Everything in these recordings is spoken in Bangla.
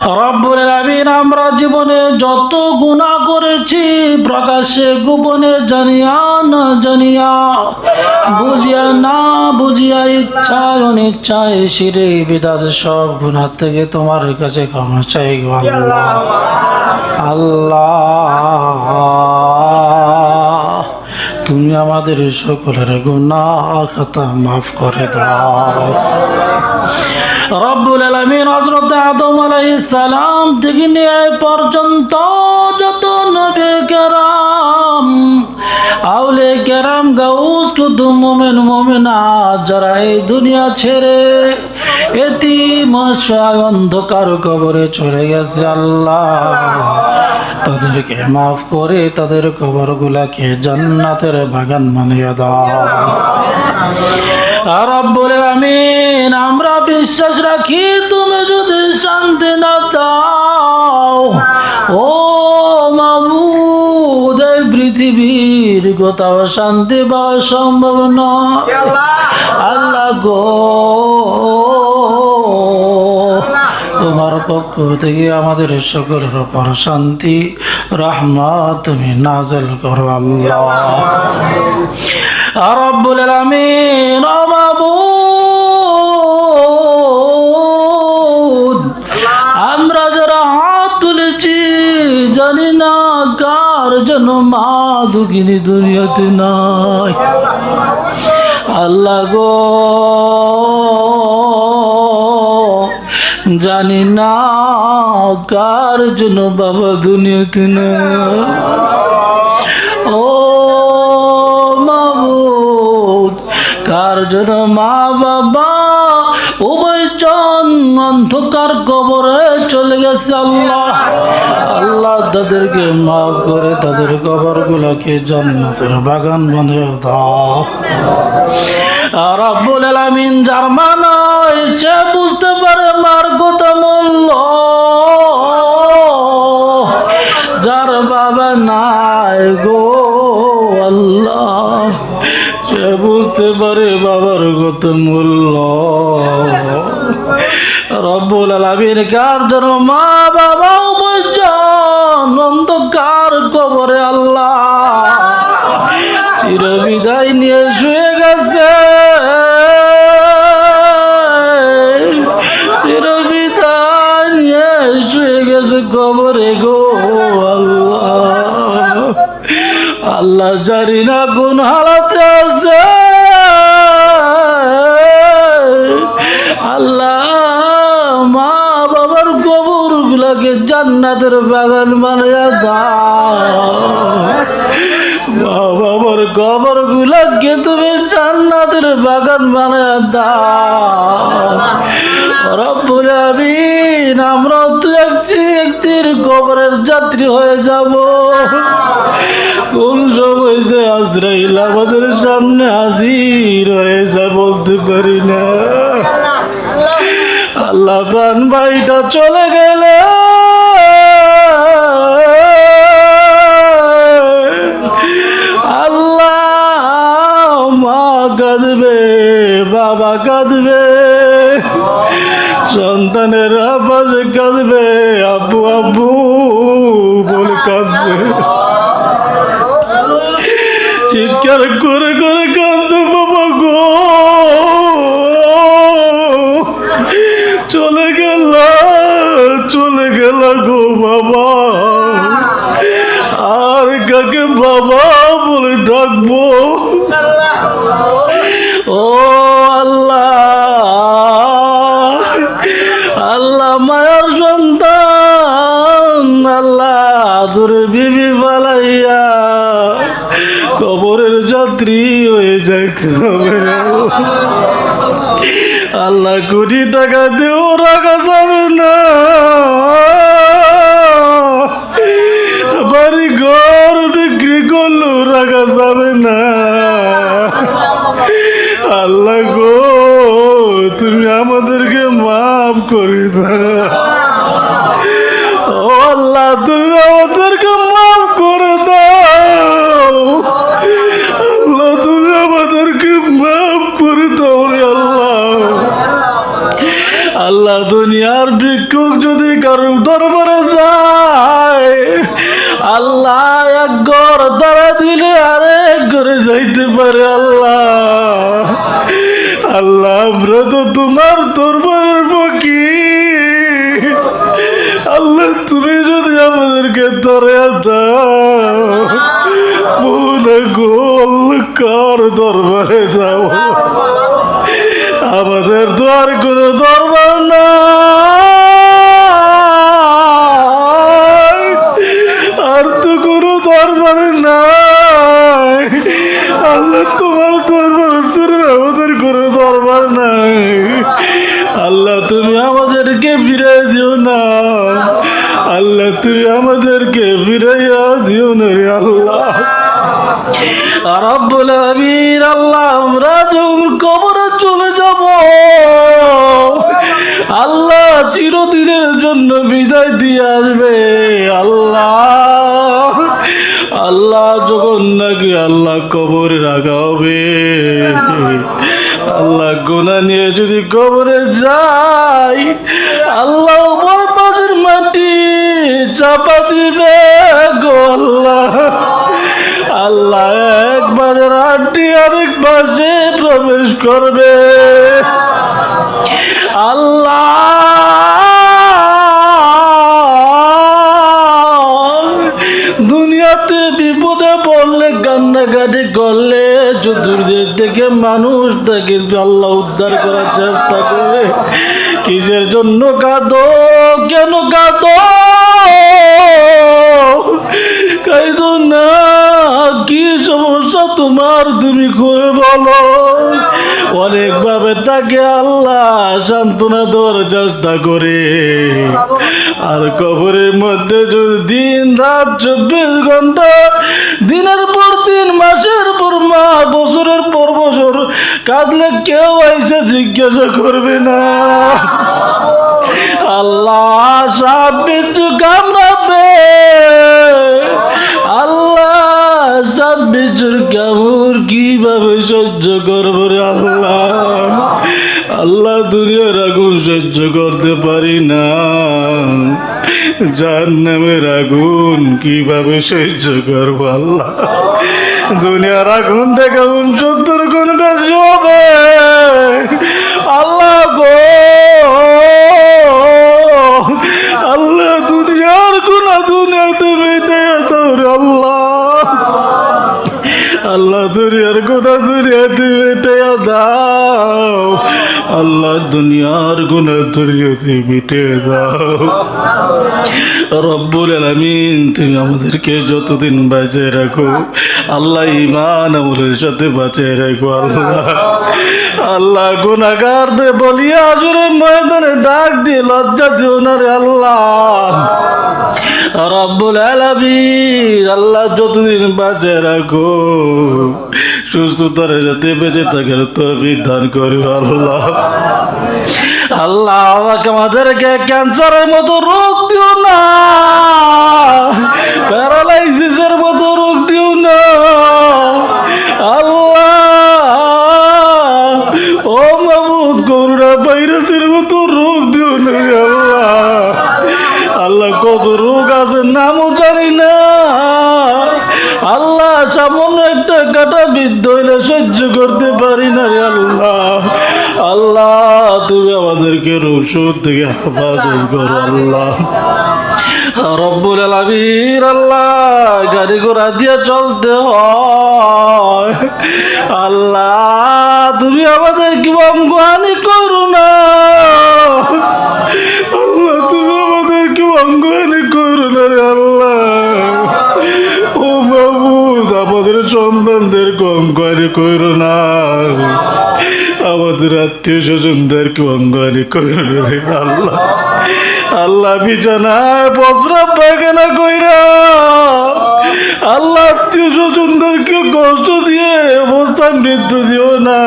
রব্বুল আমরা জীবনে যত গুনাহ করেছি প্রকাশ্যে গোপনে জানিয়া না জানিয়া, বুঝিয়া না বুঝিয়া ইচ্ছায় অনিচ্ছায় শিরে বিদাত সব গুনাহ থেকে তোমার কাছে ক্ষমা চাই আল্লাহ। আল্লাহ, তুমি আমাদের সকলের গুনাহ খাতা মাফ করে দাও। রব্বুল আলমিন হজরত আদম সালাম থেকে নিয়ে পর্যন্ত যত নবী কেরাম আউলে কেরাম, গাউস কুতু মোমেন, মোমেনা যারা এই দুনিয়া ছেড়ে এতি মশায় অন্ধকার কবরে চলে গেছে আল্লাহ। তাদেরকে মাফ করে তাদের কবরগুলাকে জান্নাতের বাগান বানিয়ে দাও। আর আমিন আমরা বিশ্বাস রাখি তুমি যদি শান্তি না দাও ও এই পৃথিবীর কোথাও শান্তি বা সম্ভব নয়। আল্লাহ। গো। তোমার পক্ষ থেকে আমাদের সকলের উপর শান্তি রহমত তুমি নাজল করো আল্লাহ। রব্বুল আলামিন দুঃখিনী দুনিয়াতে নাই। আল্লাহ গো, জানি না কার জন্য বাবা দুনিয়াতে নাই। ও মাবুদ কার জন্য মা বাবা উভয়জন অন্ধকার কবরে গেছে আল্লাহ আল্লাহ তাদেরকে মাফ করে তাদের কবরগুলোকে বাগান বানিয়ে দাও। আর আব্বুল আলামিন যার সে বুঝতে পারে মার কথা মূল্য। যার বাবা নাই গো আল্লাহ, সে বুঝতে পারে বাবার কত মূল্য। রব্বুল আলামিন কার জন্য মা বাবা অন্ধকার কবরে আল্লাহ চির বিদায় নিয়ে শুয়ে গেছে। চির বিদায় নিয়ে শুয়ে গেছে কবরে গো আল্লাহ। আল্লাহ জানি না কোন হালাতে আছে। আল্লাহ মা বাবার কবর গুলাকে জান্নাতের বাগান বানিয়ে দাও। বাবার কবর গুলাকে তুমি জান্নাতের বাগান বানিয়ে দাও। রব্বুল আমরা তো একটি একটির কবরের যাত্রী হয়ে যাব। কোন সময় যে আজরাইল আমাদের সামনে হাজির হয়ে যায় বলতে পারি না। আল্লাহ প্রাণ ভাইটা চলে গেলে। আল্লাহ মা কাঁদবে, বাবা কাঁদবে, সন্তানের আবাজ কাঁদবে, আব্বু আব্বু বলে কাঁদবে। চিৎকার করে করে আমাদেরকে মাফ করে দাও আল্লাহ, তুমি আমাদেরকে মাফ করে দাও। আল্লাহ, তুমি আমাদেরকে মাফ করে দাও রে আল্লাহ। আল্লাহ, দুনিয়ার ভিক্ষুক যদি কারও দরবারে যায়, আল্লাহ এক ঘর দ্বারা দিলে আরেক ঘরে যাইতে পারে আল্লাহ। আল্লাহ আমরা তো তোমার দরবারের কি আল্লাহ, তুমি যদি আমাদেরকে ধরে দাও, মনে গোল কার দরবারে দাও। আমাদের তো আর কোনো দরবার নাই। তুমি আমাদেরকে ফিরাইয়া দিও না রে আল্লাহ। রব্বুল আমিন, আল্লাহ, আমরা যখন কবরে চলে যাব, আল্লাহ চিরদিনের জন্য বিদায় দিয়ে আসবে, আল্লাহ। আল্লাহ যখন নাকি আল্লাহ কবরে রাখা হবে, আল্লাহ গোনা নিয়ে যদি কবরে যাই, আল্লাহ চাপা দিবে গো আল্লাহ আল্লাহ এক বাজার আটটি আরেক পাশে প্রবেশ করবে। আল্লাহ! দুনিয়াতে বিপদে পড়লে, কান্নাকাটি করলে, চতুর্দিক থেকে মানুষ তাকে আল্লাহ উদ্ধার করার চেষ্টা করে। কিসের জন্য কাঁদো? কেন কাঁদো? কাইদো না। কি সমস্যা তোমার, তুমি করে বলো। অনেকভাবে তাকে আল্লাহ সান্ত্বনা দেওয়ার চেষ্টা করে। আর কবরের মধ্যে যদি দিন, রাত, চব্বিশ ঘণ্টা, দিনের পর দিন মাসের পর মাস বছরের পর কাঁদলে কেউ এসে জিজ্ঞাসা করবে না। আল্লাহ সাপ বিচ্ছু কামড়াবে। আল্লাহ সাপ বিচ্ছুর কামড় কীভাবে সহ্য করব রে আল্লাহ? আল্লাহ দুনিয়ার আগুন সহ্য করতে পারি না। যার নামের আগুন কীভাবে সহ্য করব আল্লাহ? দুনিয়ার আগুন থেকে উনসত্তর গুণ বেশি হবে। আল্লাহ গো। আল্লাহ দুনিয়ার গুণা দুনিয়াতে মেটে তোর আল্লাহ। আল্লাহ দুনিয়ার গুণা দুনিয়াতে মেটে দাও। আল্লাহ দুনিয়ার গুণা দুনিয়াতে মিটে দাও রব্বুল আলামিন, তুমি আমাদেরকে যতদিন বাঁচিয়ে রাখো, আল্লাহ ইমান আমলের সাথে বাঁচিয়ে রাখো, আল্লাহ। আল্লাহ গুনাগারদে বলিয়া আসরে ময়দানে ডাক দিয়ে লজ্জা দিও না রে আল্লাহ। রব্বুল আলামিন, আল্লাহ যতদিন বাঁচিয়ে রাখো সুস্থতার সাথে বেঁচে থাকার তৌফিক দান করো আল্লাহ। আল্লাহ, আমাকে আমাদেরকে ক্যান্সারের মতো রোগ দিও না। প্যারালাইসিসের মতো রোগ দিও সামান্য একটা কাটা বিদ্ধ হইলে সহ্য করতে পারি না আল্লাহ। আল্লাহ, তুমি আমাদেরকে থেকে হেফাজত করো, আল্লাহ। গাড়ি ঘোড়া দিয়ে চলতে হয়। আল্লাহ, তুমি আমাদের কি অঙ্গহানি করো না। আল্লাহ, তুমি আমাদের কি অঙ্গহানি করো না আল্লাহ। করো আমাদের আত্মীয় স্বজনদেরকে অঙ্গহানি করো আল্লাহ আল্লাহ বিছানায় বস্ত্র পায়খানা কইরা। আল্লাহ আত্মীয় স্বজনদেরকে কষ্ট দিয়ে অবস্থায় মৃত্যু দিও না।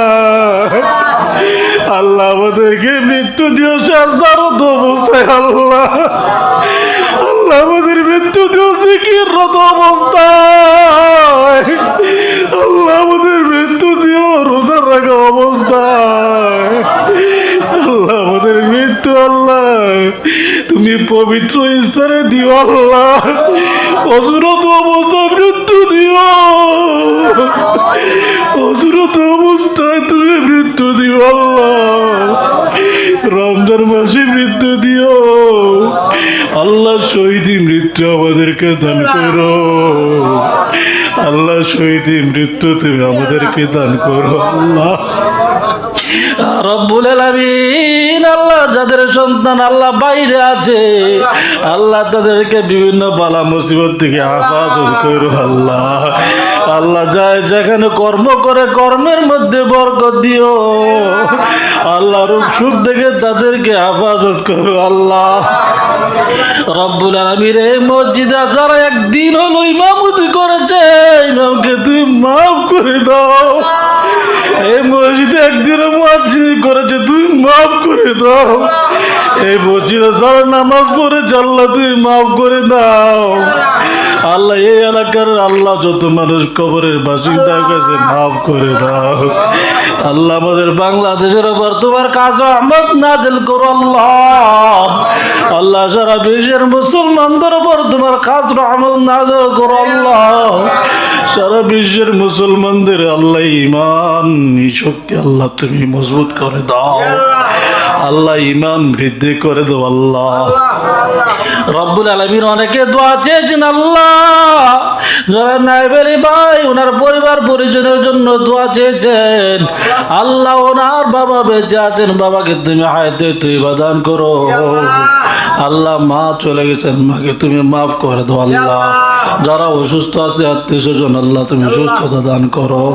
আল্লাহ আমাদেরকে মৃত্যু দিও শাস্তারত অবস্থায়। আল্লাহ আল্লাহ আমাদের মৃত্যু দিও সিকিরত অবস্থায়। আল্লাহ আমাদের পবিত্র স্থানে দিও অসুরত অবস্থা মৃত্যু দিও। অসুরত অবস্থায় তুমি মৃত্যু দিও রমজান মাসে মৃত্যু দিও। আল্লাহ শহীদি মৃত্যু আমাদেরকে দান করো। আল্লাহ শহীদি মৃত্যু তুমি আমাদেরকে দান করো আল্লাহ। রব্বুল আলামিন আল্লাহ যাদের সন্তান আল্লাহ বাইরে আছে আল্লাহ। তাদেরকে বিভিন্ন বালা মুসিবত থেকে হেফাজত করো আল্লাহ। আল্লাহ। যায় যেখানে কর্ম করে কর্মের মধ্যে বরকত দিও। আল্লাহ। রূপ সুখ দেখে তাদেরকে হেফাজত করো আল্লাহ। রব্বুল আলমীর এই মসজিদে যারা একদিন হলো ইমামতি করেছে ইমামকে তুমি মাফ করে দাও। এই মসজিদে একদিনও মুয়াজ্জিন করেছে তুই মাফ করে দাও। এই মসজিদে যারা নামাজ পড়েছে আল্লাহ তুই মাফ করে দাও। আল্লাহ, এই এলাকার আল্লাহ যত মানুষ কবরের বাসিন্দা কাছে মাফ করে দাও। আল্লাহ আমাদের বাংলাদেশের ওপর তোমার কাজ রহমত নাজিল করো আল্লাহ। আল্লাহ, সারা বিশ্বের মুসলমানদের ওপর তোমার খাস রহমত নাজিল করো আল্লাহ। সারা বিশ্বের মুসলমানদের আল্লাহ ইমান শক্তি আল্লাহ তুমি মজবুত করে দাও। আল্লাহ। ইমান বৃদ্ধি করে দাও আল্লাহ। রব্বুল আলমীর অনেকে দোয়া চেয়েছেন আল্লাহ। যারা নাইবেরি ভাই ওনার পরিবার পরিজনের জন্য দোয়া চেয়েছেন। আল্লাহ ওনার বাবা বেঁচে আছেন বাবাকে তুমি হায়তে তুই বাদান করো। আল্লাহ মা চলে গেছেন মাকে তুমি মাফ করে দাও আল্লাহ। যারা অসুস্থ আছে আত্মীয় স্বজন আল্লাহ তুমি সুস্থতা দান করো।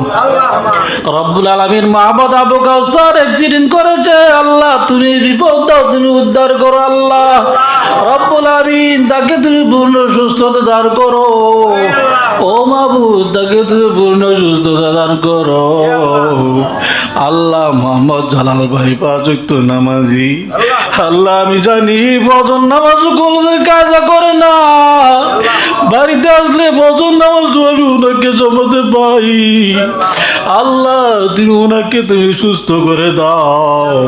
রব্বুল আলমীর মাহবুদ আবু কাউসার অ্যাক্সিডেন্ট করেছে আল্লাহ তুমি বিপদ দাও তুমি উদ্ধার করো আল্লাহ। রব্বুল তাকে তুমি পূর্ণ সুস্থতা দান করো। ও মাবুদ তাকে তুমি পূর্ণ সুস্থতা দান করো। আল্লাহ মোহাম্মদ জালাল ভাই পাচুক্ত নামাজি। আল্লাহ আমি জানি, ফজর নামাজ কোনো কাজ করে না। বাড়িতে আসলে ফজর আমার আমি ওনাকে জমাতে পাই। আল্লাহ, তুমি ওনাকে তুমি সুস্থ করে দাও।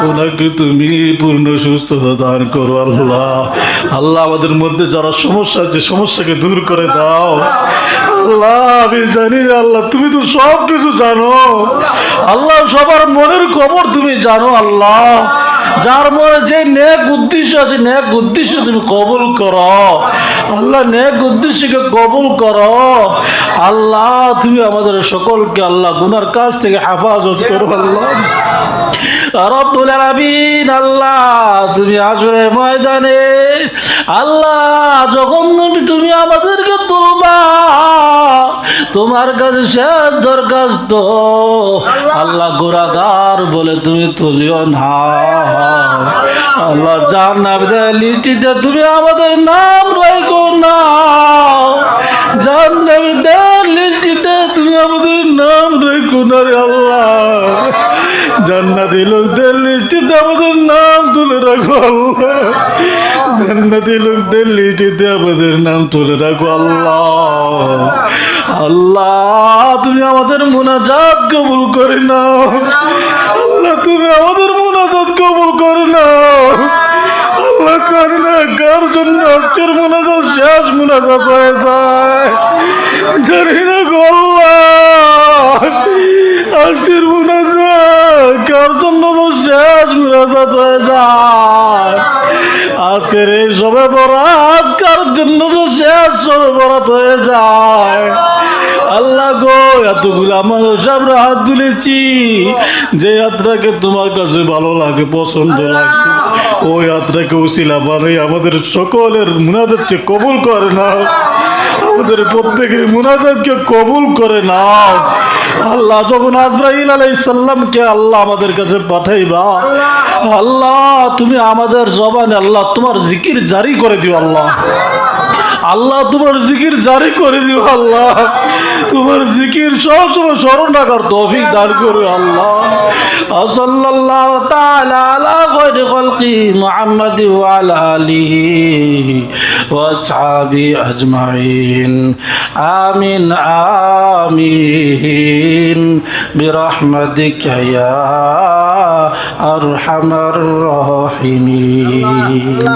ওনাকে তুমি পূর্ণ সুস্থতা দান করো, আল্লাহ। আল্লাহ আমাদের মধ্যে যারা সমস্যা আছে, সমস্যাকে দূর করে দাও। আল্লাহ, আমি জানি না, আল্লাহ, তুমি তো সব কিছু জানো। আল্লাহ, সবার মনের খবর তুমি জানো, আল্লাহ। যার মনে যে নেক উদ্দেশ্য আছে, নেক উদ্দেশ্য তুমি কবুল কর। আল্লাহ নেক উদ্দেশ্যকে কবুল কর। আল্লাহ, তুমি আমাদের সকলকে আল্লাহ গুনার কাছ থেকে হেফাজত করো। আল্লাহ। রব্বুল আলামিন আল্লাহ তুমি আসলে ময়দানে আল্লাহ যখন তুমি তুমি আমাদেরকে তুলবা তোমার কাছে শেষ দরখাস্ত আল্লাহ। গোড়াগার বলে তুমি তুলিও না। আল্লাহ যার নাম লিস্টিতে তুমি আমাদের নাম রাখো না। যার নাম লিস্টিতে তুমি আমাদের নাম রেখো না রে আল্লাহ। জান্নাতি লোকদের লিস্টিতে আমাদের নাম তুলে রাখো আল্লাহ। জান্নাতি লোকদের লিস্টিতে আমাদের নাম তুলে রাখো আল্লাহ। আল্লাহ, তুমি আমাদের মোনাজাত কবুল করে নাও। আল্লাহ, তুমি আমাদের মোনাজাত কবুল করে নাও। আল্লাহ কার জন্য আজকের মোনাজাত শেষ মোনাজাত হয়ে যায়? না আজকের মোনাজাত কার শেষ মোনাজাত হয়ে যায়? আজকের এই সবে বরাত কার জন্য শেষ সবে বরাত হয়ে যায়? আল্লাহ গো, এতগুলা মানুষ আমরা হাত তুলেছি। যে যাত্রাকে তোমার কাছে ভালো লাগে, পছন্দ লাগে, ওই যাত্রাকে উসিলা মানে আমাদের সকলের মুনাজাতকে কবুল করে নাও। আমাদের প্রত্যেকের মুনাজাতকে কবুল করে নাও। আল্লাহ, যখন আজরাইল আলাইসাল্লামকে আল্লাহ আমাদের কাছে পাঠাইবা, আল্লাহ, তুমি আমাদের জবানে আল্লাহ তোমার জিকির জারি করে দিও আল্লাহ। আল্লাহ তোমার জিকির জারি করে দিও, আল্লাহ। তোমার জিকির সব সময় স্মরণ রাখার তৌফিক দান করো, আল্লাহ। সাল্লাল্লাহু তাআলা আলা খায়র খলকি মুহাম্মদ ওয়া আলা আলিহি ওয়া আজমাইন। আমিন আমিন। বিরহমাতিকা ইয়া আরহামার রাহিমিন।